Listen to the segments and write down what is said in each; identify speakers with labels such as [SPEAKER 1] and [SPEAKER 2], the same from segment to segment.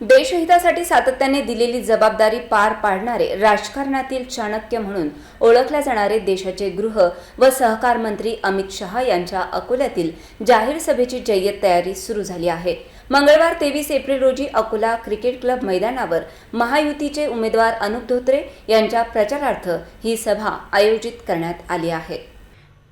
[SPEAKER 1] देशहितासाठी सातत्याने दिलेली जबाबदारी पार पाडणारे राजकारणातील चाणक्य म्हणून ओळखल्या जाणारे देशाचे गृह व सहकार मंत्री अमित शहा यांच्या अकोल्यातील जाहीर सभेची जय्यत तयारी सुरू झाली आहे. मंगळवार तेवीस एप्रिल रोजी अकोला क्रिकेट क्लब मैदानावर महायुतीचे उमेदवार अनुप धोत्रे यांच्या प्रचारार्थ ही सभा आयोजित करण्यात आली आहे.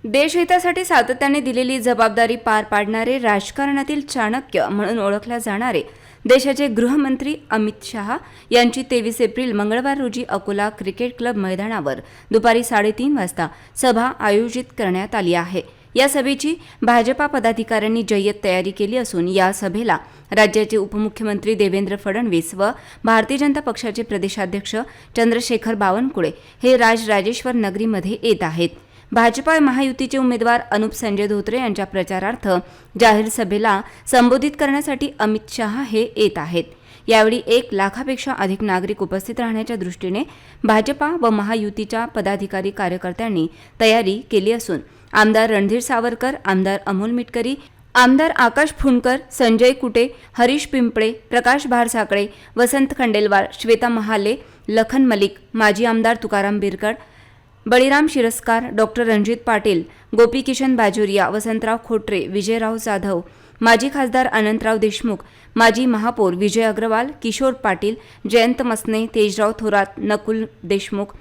[SPEAKER 1] देशहितासाठी सातत्याने दिलेली जबाबदारी पार पाडणारे राजकारणातील चाणक्य म्हणून ओळखल्या जाणारे देशाचे गृहमंत्री अमित शहा यांची तेवीस एप्रिल मंगळवार रोजी अकोला क्रिकेट क्लब मैदानावर दुपारी साडेतीन वाजता सभा आयोजित करण्यात आली आहे. या सभेची भाजपा पदाधिकाऱ्यांनी जय्यत तयारी केली असून या सभेला राज्याचे उपमुख्यमंत्री देवेंद्र फडणवीस व भारतीय जनता पक्षाचे प्रदेशाध्यक्ष चंद्रशेखर बावनकुळे हे राजराजेश्वर नगरीमध्ये येत आहेत. भाजपा महायुतीचे उमेदवार अनुप संजय धोत्रे यांच्या प्रचारार्थ जाहीर सभेला संबोधित करण्यासाठी अमित शहा हे येत आहेत. यावेळी एक लाखापेक्षा अधिक नागरिक उपस्थित राहण्याच्या दृष्टीने भाजपा व महायुतीच्या पदाधिकारी कार्यकर्त्यांनी तयारी केली असून आमदार रणधीर सावरकर आमदार अमोल मिटकरी आमदार आकाश फुंडकर संजय कुटे हरीश पिंपळे प्रकाश भारसाकळे वसंत खंडेलवार श्वेता महाले लखन मलिक माजी आमदार तुकाराम बिरकड बळीराम शिरस्कार डॉक्टर रणजित पाटील गोपीकिशन बाजोरिया वसंतराव खोटरे विजयराव जाधव माजी खासदार अनंतराव देशमुख माजी महापौर विजय अग्रवाल किशोर पाटील जयंत मसने तेजराव थोरात नकुल देशमुख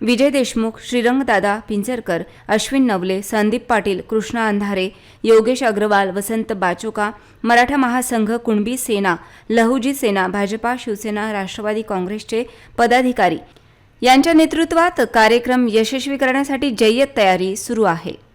[SPEAKER 1] विजय देशमुख श्रीरंगदादा पिंजरकर अश्विन नवले संदीप पाटील कृष्णा अंधारे योगेश अग्रवाल वसंत बाचोका मराठा महासंघ कुणबी सेना लहुजी सेना भाजपा शिवसेना राष्ट्रवादी काँग्रेसचे पदाधिकारी यांच्या नेतृत्वात कार्यक्रम यशस्वी करण्यासाठी जय्यत तयारी सुरू आहे.